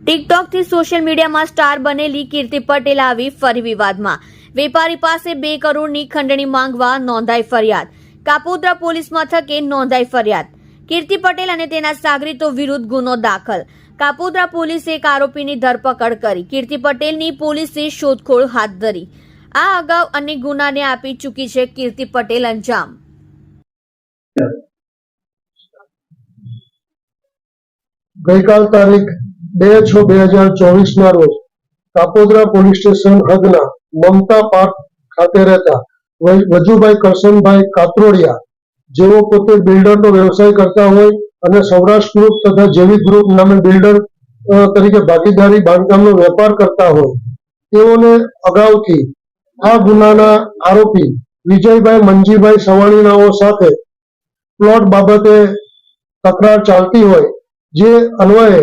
ટિકટોકથી social મીડિયામાં star બનેલી કીર્તિ પટેલ આવી ફરી વિવાદમાં. વેપારી પાસે બે કરોડની ખંડણી માંગવા નોંધાઈ ફરિયાદ. કાપોદ્રા પોલીસ મથકે નોંધાઈ ફરિયાદ. કીર્તિ પટેલ અને તેના સાગરીતો વિરુદ્ધ ગુનો દાખલ. કાપોદ્રા પોલીસે એક આરોપીની ધરપકડ કરી. કીર્તિ પટેલની પોલીસે શોધખોળ હાથ ધરી. આ અગાઉ અનેક ગુનાને આપી ચૂકી છે કીર્તિ પટેલ અંજામ. ગઈકાલ તારીખ બે છ બે હજાર ચોવીસ ના રોજ કાપોદરા પોલીસ સ્ટેશન હદના મમતા પાર્ક ખાતે રહેતા વજુભાઈ કરશનભાઈ કાતરોડિયા, જેઓ પોતે બિલ્ડરનો વ્યવસાય કરતા હોય અને સૌરાષ્ટ્ર ગ્રુપ તથા જેવી ગ્રુપ નામે બિલ્ડર તરીકે ભાગીદારી બાંધકામનો વેપાર કરતા હોય. તેઓને અગાઉથી આ ગુનાના આરોપી વિજયભાઈ મંજીભાઈ સવાણીનાઓ સાથે પ્લોટ બાબતે તકરાર ચાલતી હોય, જે અન્વયે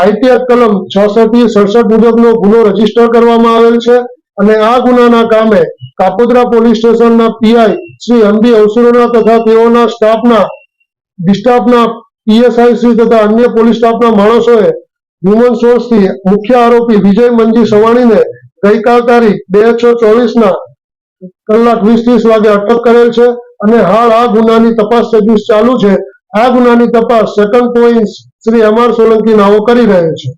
આઈટીઆર કલમ છસઠ સડસઠ મુજબનો ગુનો રજિસ્ટર કરવામાં આવેલ છે અને આ ગુનાના કામે કાપોદ્રા પોલીસ સ્ટેશનના પીઆઈ શ્રી અંબી અવસરોના તથા તેઓના સ્ટાફના, ડિસ્ટાફના પીએસઆઈ શ્રી તથા અન્ય પોલીસ સ્ટાફના માણસોએ હ્યુમન સોર્સથી મુખ્ય આરોપી વિજય મંજી સવાણીને ગઈકાલ તારીખ બે છ ચોવીસના કલાક વીસ ત્રીસ વાગે અટક કરેલ છે અને હાલ આ ગુનાની તપાસ તજવીજ ચાલુ છે આ ગુનાની તપાસ સેકન્ડ પોઈન્ટ શ્રી અમર સોલંકી નાઓ કરી રહ્યો છે.